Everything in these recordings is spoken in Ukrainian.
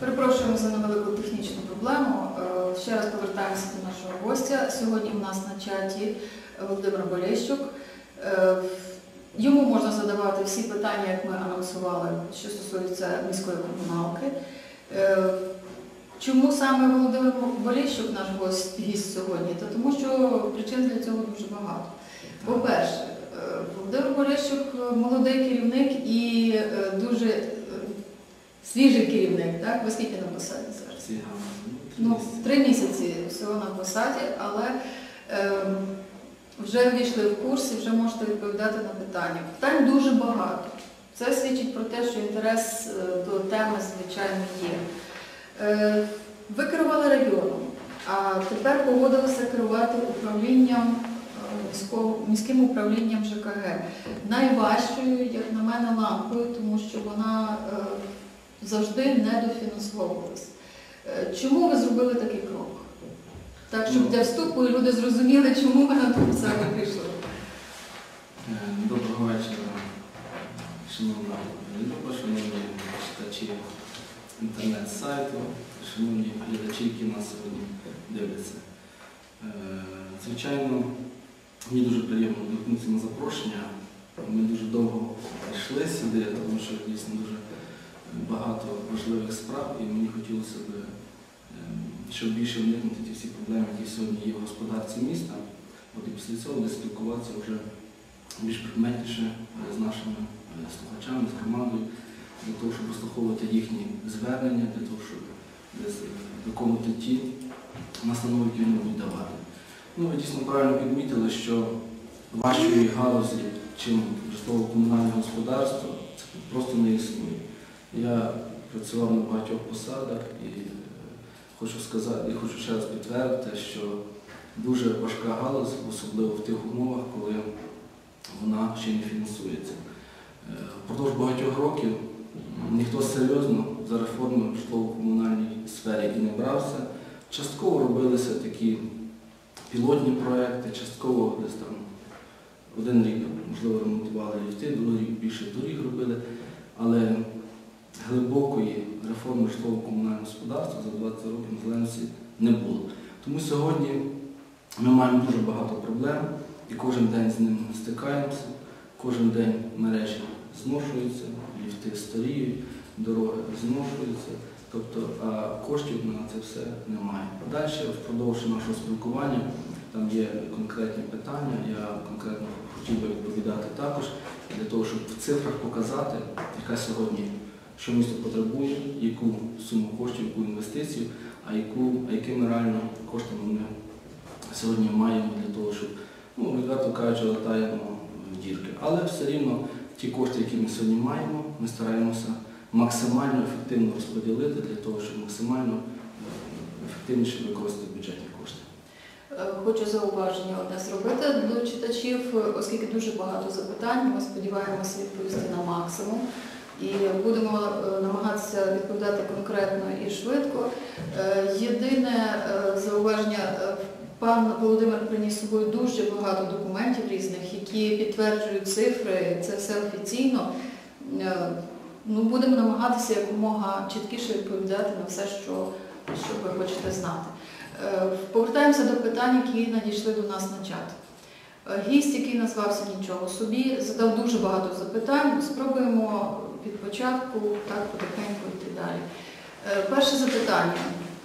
Перепрошуємо за невелику технічну проблему. Е, Ще раз повертаємося до нашого гостя. Сьогодні у нас на чаті Володимир Болєщук. Е, Йому можна задавати всі питання, як ми анонсували, що стосуються міської комуналки. Е, Чому саме Володимир Болєщук наш гость, гість сьогодні? Та тому що причин для цього дуже багато. По-перше, Володимир Болєщук е, молодий керівник і дуже свіжий керівник, так? Ви скільки на посаді зараз? Ну, три місяці всього на посаді, але ем, вже ввійшли в курс і вже можете відповідати на питання. Питань дуже багато. Це свідчить про те, що інтерес е, до теми, звичайно, є. Е, ви керували районом, а тепер погодилися керувати управлінням е, міським управлінням ЖКГ. Найважчою, як на мене, лампою, тому що вона е, завжди недофінансовувалась. Е, Чому ви зробили такий крок? Так, щоб Ну. для вступу і люди зрозуміли, чому ви на ту посаду прийшли. Е, Доброго вечора, шановна Люба, шановні читачі інтернет-сайту, шановні глядачі, які нас сьогодні дивляться. Е, Звичайно, мені дуже приємно відгукнутися на запрошення. Ми дуже довго йшли сюди, тому що дійсно дуже багато важливих справ, і мені хотілося б, е, щоб більше уникнути ті всі проблеми, які сьогодні є в господарці міста. От і після цього буде спілкуватися вже більш предметніше е, з нашими е, слухачами, з громадою, для того, щоб прослуховувати їхні звернення, для того, щоб е, виконувати ті настанови, які вони будуть давати. Ну, ви дійсно правильно підмітили, що важчої галузі, чим житлово-комунальне господарство, це просто не існує. Я працював на багатьох посадах і е, хочу сказати, і хочу ще раз підтвердити, що дуже важка галузь, особливо в тих умовах, коли вона ще не фінансується. Е, Впродовж багатьох років ніхто серйозно за реформи в житлово-комунальній сфері і не брався. Частково робилися такі пілотні проекти, частково десь там один рік, можливо, ремонтували ліфти, другий рік більше доріг робили, але глибокої реформи житлово-комунального господарства за 20 років незалежності не було. Тому сьогодні ми маємо дуже багато проблем і кожен день з ними стикаємося, кожен день мережі зношуються, ліфти старіють, дороги зношуються, тобто коштів на це все немає. Далі, впродовж нашого спілкування, там є конкретні питання, я конкретно хотів би відповідати також, для того, щоб в цифрах показати, яка сьогодні, що місто потребує, яку суму коштів, яку інвестицію, а, яку, а якими реально коштами ми сьогодні маємо для того, щоб, ну, відверто кажучи, латаємо в дірки. Але все рівно ті кошти, які ми сьогодні маємо, ми стараємося максимально ефективно розподілити для того, щоб максимально е, ефективніше використати бюджетні кошти. Е, Хочу зауваження одне зробити до читачів, е, оскільки дуже багато запитань, ми сподіваємося відповісти на максимум. І будемо е, намагатися відповідати конкретно і швидко. Е, Єдине е, зауваження, пан Володимир приніс з собою дуже багато документів різних, які підтверджують цифри, це все офіційно. Ну, будемо намагатися якомога чіткіше відповідати на все, що, що ви хочете знати. Повертаємося до питань, які надійшли до нас на чат. Гість, який назвався нічого собі, задав дуже багато запитань. Спробуємо від початку так потихеньку йти далі. Е, Перше запитання.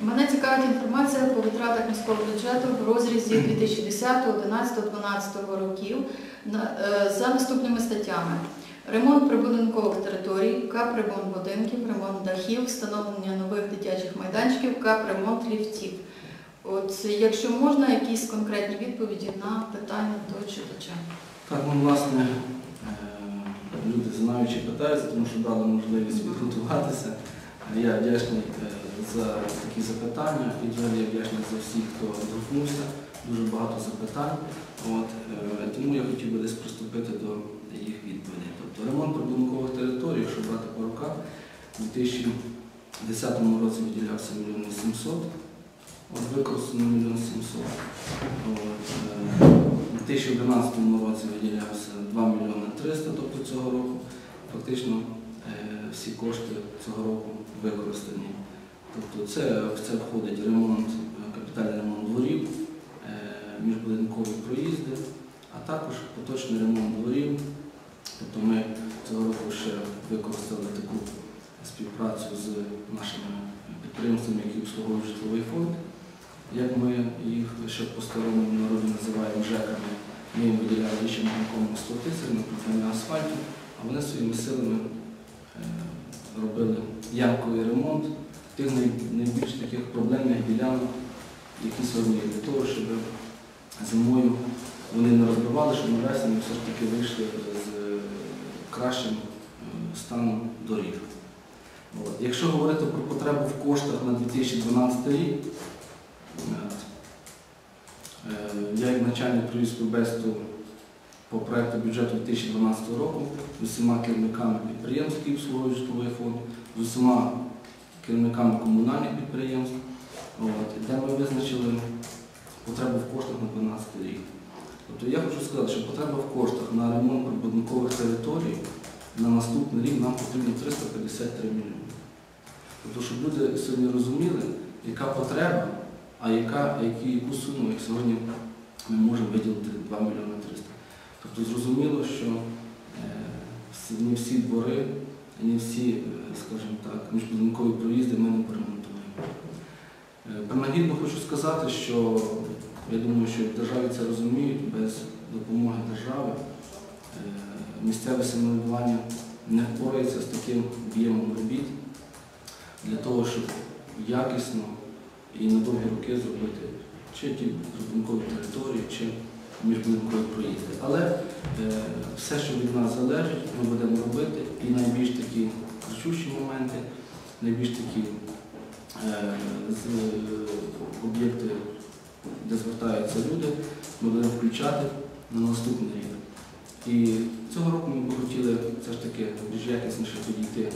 Мене цікавить інформація по витратах міського бюджету в розрізі 2010, 11, 12 років е, за наступними статтями. Ремонт прибудинкових територій, капремонт будинків, ремонт дахів, встановлення нових дитячих майданчиків, капремонт ліфтів. От якщо можна, якісь конкретні відповіді на питання до читача. Так, ну, власне, е, люди знаючи питаються, тому що дали можливість підготуватися. Я вдячний е, за такі запитання і взагалі я вдячний за всіх, хто відгукнувся. Дуже багато запитань. От, е, тому я хотів би десь приступити до їх відповідей. Тобто ремонт прибудинкових територій, якщо брати по руках, у 2010 році виділявся 1 мільйон 700, от використано 1 мільйон 700. От, е, у 2011 році виділявся 2 мільйони 300, тобто цього року. Фактично е, всі кошти цього року використані. Тобто це, це входить ремонт, е, капітальний ремонт дворів, е, міжбудинкові проїзди, а також поточний ремонт дворів. Тобто ми цього року ще використали таку співпрацю з нашими підприємствами, які обслуговують житловий фонд. Як ми їх ще по старому народі називаємо ЖЕКами, ми їм виділяли ще банком 100 тисяч на придбання асфальту, а вони своїми силами е, робили ямковий ремонт тих найбільш таких проблемних ділянок, які сьогодні для того, щоб зимою вони не розбивали, щоб на весені все ж таки вийшли з е, кращим е, станом доріг. Якщо говорити про потребу в коштах на 2012 рік, я як начальник провів співбесіду по проекту бюджету 2012 року з усіма керівниками підприємств, які обслуговують житловий фонд, з усіма керівниками комунальних підприємств, де ми визначили потребу в коштах на 2012 рік. Тобто я хочу сказати, що потреба в коштах на ремонт прибудинкових територій на наступний рік нам потрібно 353 мільйони. Тобто, щоб люди сьогодні розуміли, яка потреба, а яка, яку суму, як сьогодні ми можемо виділити 2 мільйони 300. Тобто зрозуміло, що е, не всі двори, не всі, е, скажімо так, міжбудинкові проїзди ми не поремонтуємо. Е, Принагідно хочу сказати, що я думаю, що в державі це розуміють, без допомоги держави місцеве самоврядування не впорається з таким об'ємом робіт для того, щоб якісно і на довгі роки зробити чи ті прибудинкові території, чи міжбудинкові проїзди. Але е, все, що від нас залежить, ми будемо робити. І найбільш такі кричущі моменти, найбільш такі е, з, об'єкти, де звертаються люди, ми будемо включати на наступний рік. І цього року ми б хотіли все ж таки більш якісніше підійти е,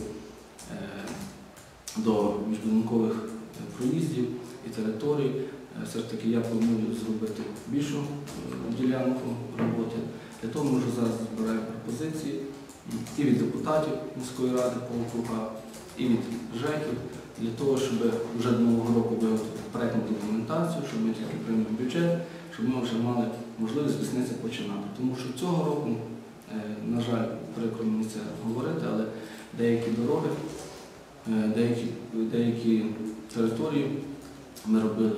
до міжбудинкових е, проїздів і. Е, Все ж таки я планую зробити більшу е, ділянку роботи. Для того ми вже зараз збираємо пропозиції і від депутатів міської ради по округах, і від ЖЕКів, для того, щоб вже до нового року виготовити проєктну документацію, щоб ми тільки прийняли бюджет, щоб ми вже мали можливість весниці починати. Тому що цього року, е, на жаль, прикро мені це говорити, але деякі дороги, деякі, деякі території ми робили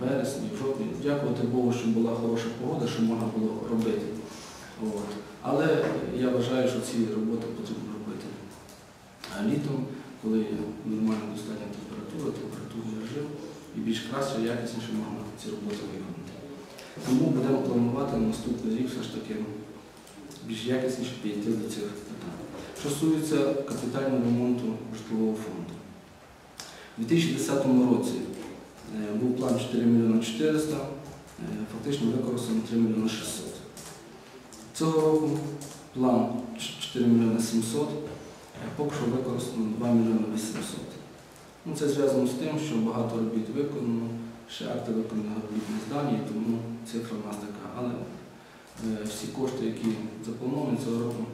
в вересні, в жовтні. Дякувати Богу, що була хороша погода, що можна було робити. От. Але я вважаю, що ці роботи потрібно робити А літом, коли нормальна достатня температура, температурний режим, і більш краще, якісніше можна ці роботи виконати. Тому будемо планувати на наступний рік все ж таки більш якісніше підійти до цих питань. Що стосується капітального ремонту житлового фонду. У 2010 році е, був план 4 мільйони 400, е, фактично використано 3 мільйони 600. Цього року план 4 мільйони 700, е, поки що використано 2 мільйони 800. Ну, це зв'язано з тим, що багато робіт виконано, ще акти виконаних робіт не здані, тому цифра в нас така. Але е, всі кошти, які заплановані цього року,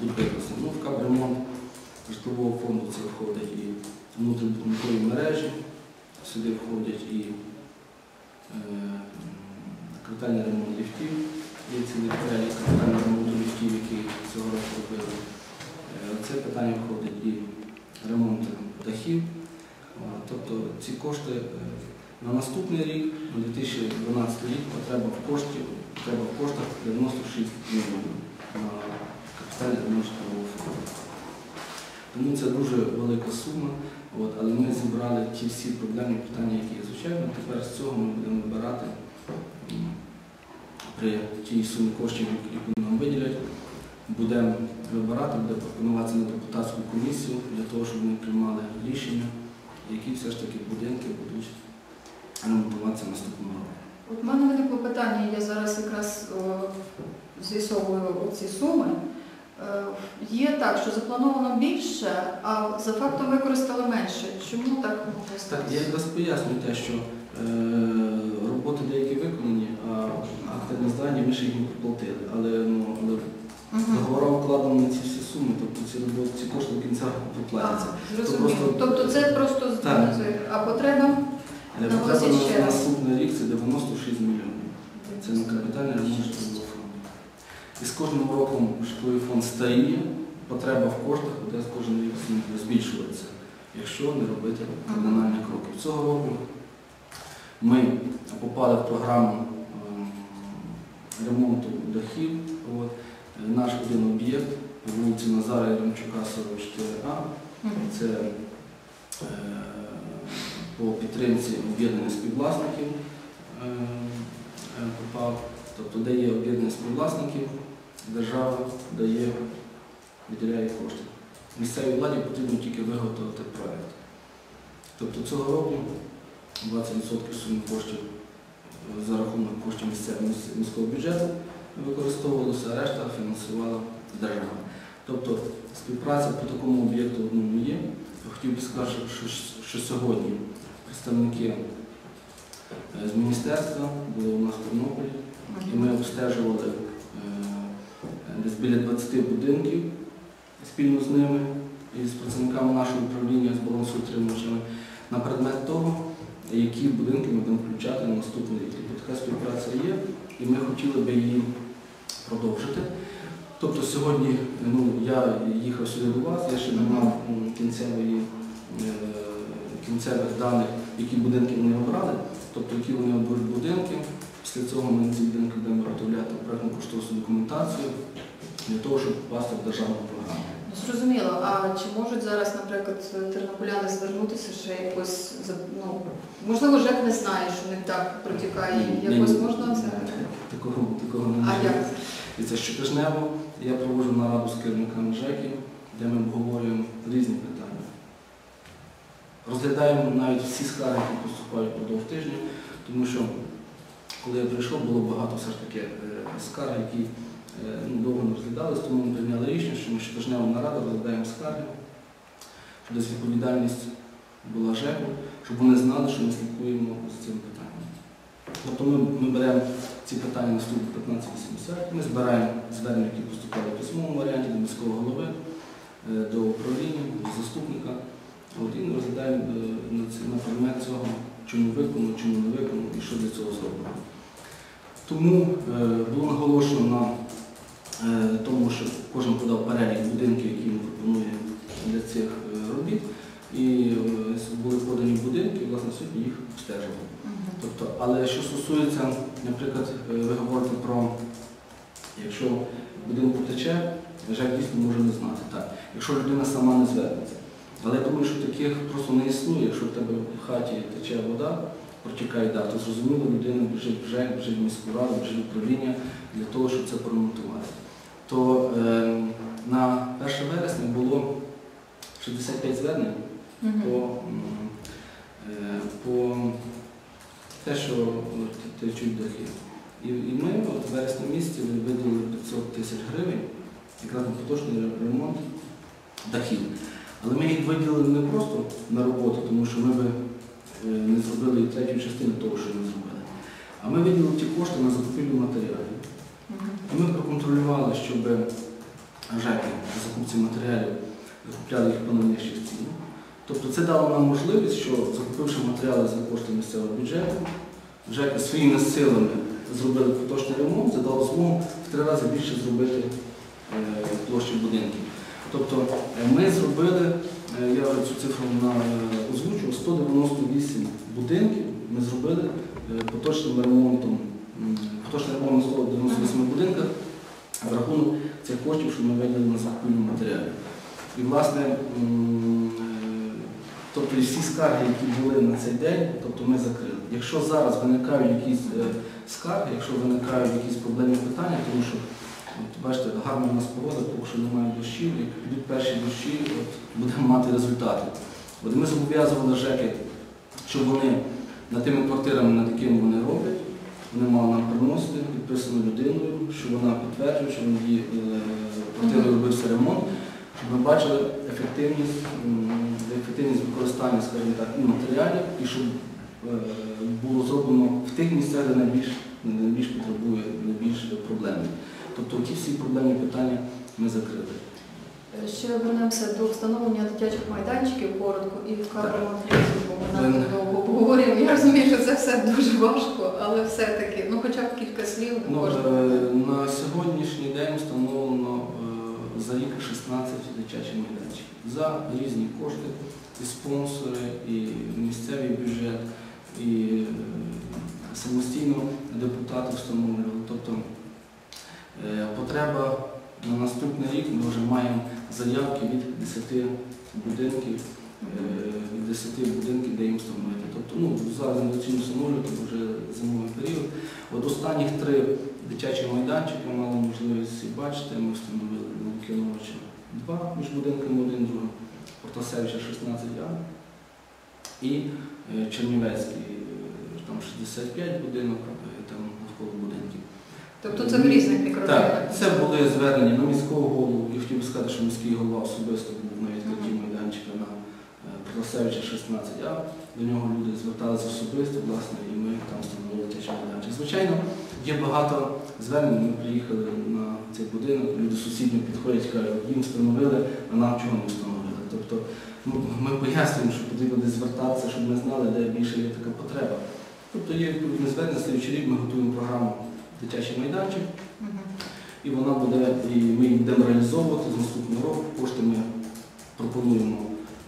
будуть використані. Ну, в капремонт житлового фонду це входить і внутрішньої мережі, сюди входять і е, капітальний ремонт ліфтів, є цілий перелік капітального ремонту ліфтів, який цього року робили. Е, Це питання входить і ремонт дахів. Е, Тобто ці кошти на наступний рік, на 2012 рік, потреба в кошті, потреба в коштах 96 мільйонів на капітальний ремонт житлового. Тому це дуже велика сума, от, але ми зібрали ті всі проблемні питання, які є. Звичайно, тепер з цього ми будемо вибирати при тій сумі коштів, яку нам виділять, будемо вибирати, буде пропонуватися на депутатську комісію для того, щоб ми приймали рішення, які все ж таки будинки будуть ремонтуватися наступного року. От в мене виникло питання, я зараз якраз е, з'ясовую ці суми. Е, Є так, що заплановано більше, а за фактом використали менше. Чому так могло Так, я якраз пояснюю те, що е, роботи деякі виконані, а акти не здані, ми ще не проплатили. Але, ну, але. Договора вкладено на ці всі суми, тобто ці роботи, ці кошти до кінця виплатяться. Зрозуміло. просто- Тобто це просто Так. а потреба Е, на наступний рік це 96 мільйонів. Це на капітальний ремонт. І з кожним роком житловий фонд старіє, потреба в коштах буде з кожним роком збільшуватися, якщо не робити кардинальні кроки. Цього року ми попали в програму ем, ремонту дахів. От. Наш один об'єкт по вулиці Назара Яремчука, 44А. Це е, по підтримці об'єднаних співвласників е, е, попав. Тобто, де є об'єднаних співвласників, держава дає, виділяє кошти. Місцевій владі потрібно тільки виготовити проєкт. Тобто цього року 20% суми коштів за рахунок коштів місцевого міського бюджету використовувалося, решта фінансувала держава. Тобто співпраця по такому об'єкту одному є. Хотів би сказати, що, сьогодні представники е, з міністерства були у нас в Тернополі, і ми обстежували десь біля 20 будинків спільно з ними і з працівниками нашого управління з балансоутримувачами на предмет того, які будинки ми будемо включати на наступний рік. Тобто така співпраця є, і ми хотіли би її продовжити. Тобто сьогодні ну, я їхав сюди до вас, я ще не мав кінцевої, е, кінцевих даних, які будинки вони обрали, тобто які вони оберуть будинки. Після цього ми ці будинки будемо виготовляти проєктну кошторисну документацію для того, щоб попасти в державну програму. Зрозуміло. А чи можуть зараз, наприклад, тернополяни звернутися ще якось ну, можливо, ЖЕК не знає, що не так протікає. Ні, Якось ні. можна це? Такого, такого не А як? І це щотижнево я проводжу нараду з керівниками ЖЕКів, де ми обговорюємо різні питання. Розглядаємо навіть всі скарги, які поступають впродовж тижня, тому що коли я прийшов, було багато все ж таки е, скарг, які ну, довго не розглядалися, тому ми прийняли рішення, що ми щотижнево нараду розглядаємо скарги, щоб десь відповідальність була ЖЕКу, щоб вони знали, що ми слідкуємо з цим питанням. Тобто ми, ми беремо ці питання на службу 1580, ми збираємо звернення, які поступали в письмовому варіанті до міського голови, е, до управління, до заступника. От, і розглядаємо е, на, предмет цього, чому виконано, чому не виконано і що для цього зроблено. Тому е, було наголошено на е, тому, що кожен подав перелік будинків, які він пропонує для цих е, робіт. І е, були подані будинки, і власне сьогодні їх обстежували. Тобто, але що стосується, наприклад, е, ви говорите про, якщо будинку тече, ЖЕК дійсно може не знати. Так. Якщо людина сама не звернеться. Але я думаю, що таких просто не існує. Якщо в тебе в хаті тече вода, протікає дах, то зрозуміло, людина біжить в ЖЕК, біжить в міську раду, біжить в управління для того, щоб це поремонтувати. То е, на 1 вересня було 65 звернень Мгм. по, е, по те, що течуть дахи. І, і ми от в вересні місяці виділили 500 тисяч гривень якраз на поточний ремонт дахів. Але ми їх виділили не просто на роботу, тому що ми би не зробили третю частину того, що ми зробили. А ми виділили ті кошти на закупівлю матеріалів. І ми проконтролювали, щоб ЖЕКи закупці матеріалів закупляли їх по найнижчих цінах. Тобто це дало нам можливість, що закупивши матеріали за кошти місцевого бюджету, ЖЕКи своїми силами зробили поточний ремонт, це дало змогу в три рази більше зробити е, площі будинків. Тобто е, ми зробили, е, я цю цифру озвучу, 198 будинків ми зробили е, поточним ремонтом, поточний ремонт на 198 будинках за рахунок цих коштів, що ми виділили на закупівлю матеріалів. І, власне, е, тобто всі скарги, які були на цей день, тобто ми закрили. Якщо зараз виникають якісь е, скарги, якщо виникають якісь проблемні питання, тому що от, бачите, гарна у нас погода, поки що немає дощів, як підуть перші дощі, от, будемо мати результати. От ми зобов'язували ЖЕКи, щоб вони над тими квартирами, над якими вони роблять, вони мали нам приносити підписану людиною, що вона підтверджує, що в її е, робився ремонт, щоб ми бачили ефективність, ефективність використання, скажімо так, і матеріалів, і щоб е, було зроблено в тих місцях, де найбільш, найбільш потребує, найбільш проблемних. Тобто ті всі проблемні питання ми закрили. Ще вернемося до встановлення дитячих майданчиків коротко і в кадровому бо ми довго поговоримо. Я розумію, що це все дуже важко, але все-таки, ну хоча б кілька слів на Ну, е, на сьогоднішній день встановлено е, за рік 16 дитячих майданчиків за різні кошти, і спонсори, і місцевий бюджет, і е, самостійно депутати встановлювали. Тобто е, потреба на наступний рік ми вже маємо заявки від 10 будинків, е, від 10 будинків, де їм встановити. Тобто, ну, зараз доцільно встановлювати, бо вже зимовий період. От останніх три дитячі майданчики мали можливість бачити. Ми встановили Лукіновича два між будинками один другий, Протасевича 16А і е, Чернівецький, е, там 65 будинок, е, там навколо будинків. Тобто це в різних мікрорайонах. Так, це були звернення на міського голову. Я хотів би сказати, що міський голова особисто був на відкритті майданчика на е, Протасевича 16А. До нього люди зверталися особисто, власне, і ми там встановили дитячий майданчик. Звичайно, є багато звернень. Ми приїхали на цей будинок, люди сусідньо підходять, кажуть, їм встановили, а нам чого не встановили. Тобто ми пояснюємо, що потрібно десь звертатися, щоб ми знали, де більше є така потреба. Тобто є відповідне звернення, слідчий рік ми готуємо програму дитячий майданчик. І вона буде, і ми її будемо реалізовувати з наступного року. Кошти ми пропонуємо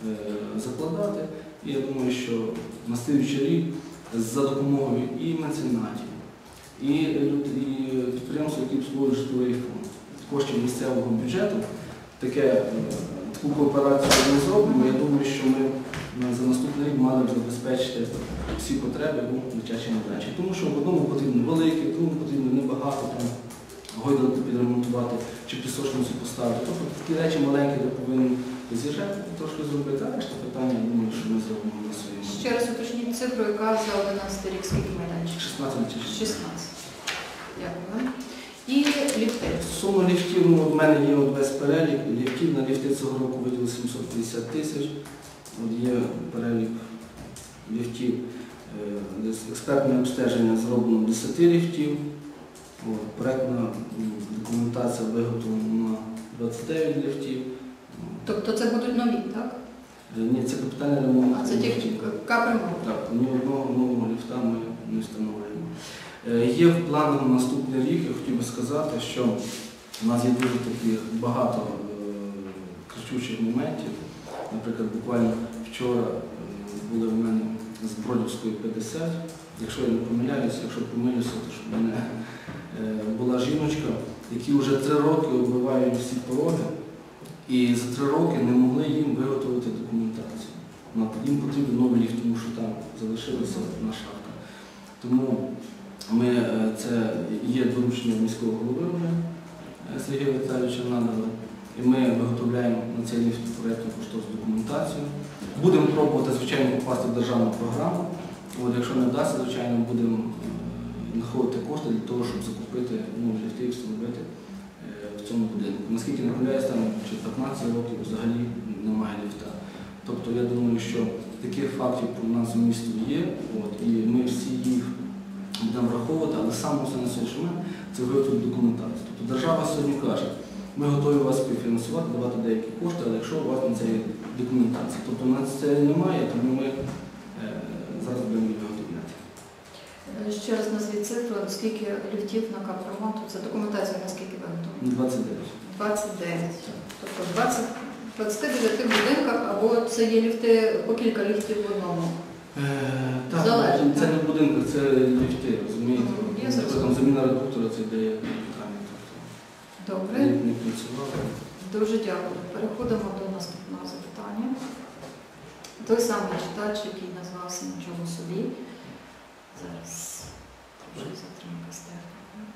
е, закладати. І я думаю, що на рік за допомогою і меценатів, і, і підприємств, які обслуговують житловий фонд, коштів місцевого бюджету, таке, е, таку кооперацію ми зробимо. Я думаю, що ми е, за наступний рік мали б забезпечити всі потреби у дитячій майданчик. Тому що в одному потрібно велике, в другому потрібно небагато там гойдалку підремонтувати чи пісочницю поставити. Тобто такі речі маленькі, де повинні з'їжджати, трошки зробити, а решта питання, я думаю, що ми зробимо на своєму. Ще раз уточніть цифру, яка за 11 рік скільки майданчиків? 16 чи 16. Дякую. І ліфти. Сума ліфтів, ну, в мене є весь перелік. Ліфтів на ліфти цього року виділили 750 тисяч. От є перелік ліфтів. Е, Експертне обстеження зроблено 10 ліфтів. Проектна документація виготовлена на 29 ліфтів. Тобто це будуть нові, так? Е, Ні, це капітальний ремонт. А це тільки капремонт. Так, ні одного нового ліфта ми не встановлюємо. Е, Є в планах на наступний рік, я хотів би сказати, що у нас є дуже таких багато е, кричучих моментів. Наприклад, буквально вчора були в мене з Бродівської 50. Якщо я не помиляюся, якщо помилюся, то щоб мене була жіночка, які вже три роки оббивають всі пороги, і за три роки не могли їм виготовити документацію. Їм потрібен новий ліфт, тому що там залишилася одна шахта. Тому ми, е, це є доручення міського голови вже е, Сергія Віталійовича надали. І ми виготовляємо на цей ліфт проєктну коштовну документацію. Будемо пробувати, звичайно, попасти в державну програму. От, якщо не вдасться, звичайно, будемо е, знаходити кошти для того, щоб закупити ну, ліфти і встановити е, в цьому будинку. Наскільки не помиляюсь, там чи 15 років взагалі немає ліфта. Тобто я думаю, що таких фактів у нас в місті є, от, і ми всі їх будемо враховувати, але саме основне на момент це виготовити документацію. Тобто держава сьогодні каже, ми готові вас співфінансувати, давати деякі кошти, але якщо у вас на це є документація. Тобто у нас це немає, тому ми е, зараз будемо. Е, Ще раз назвіть цифру, скільки ліфтів на капремонту. Це документація наскільки виготовлена? 29. 29. Тобто 20, 29 будинках, або це є ліфти, по кілька ліфтів в одному. Е, Так, Залежить, це не будинки, це ліфти, розумієте? Там заміна редуктора, це де. Добре. Тобто, не працювали. Дуже дякую. Переходимо до наступного запитання. Той самий читач, який назвався нічого собі. Зараз трошки затримка з технікою.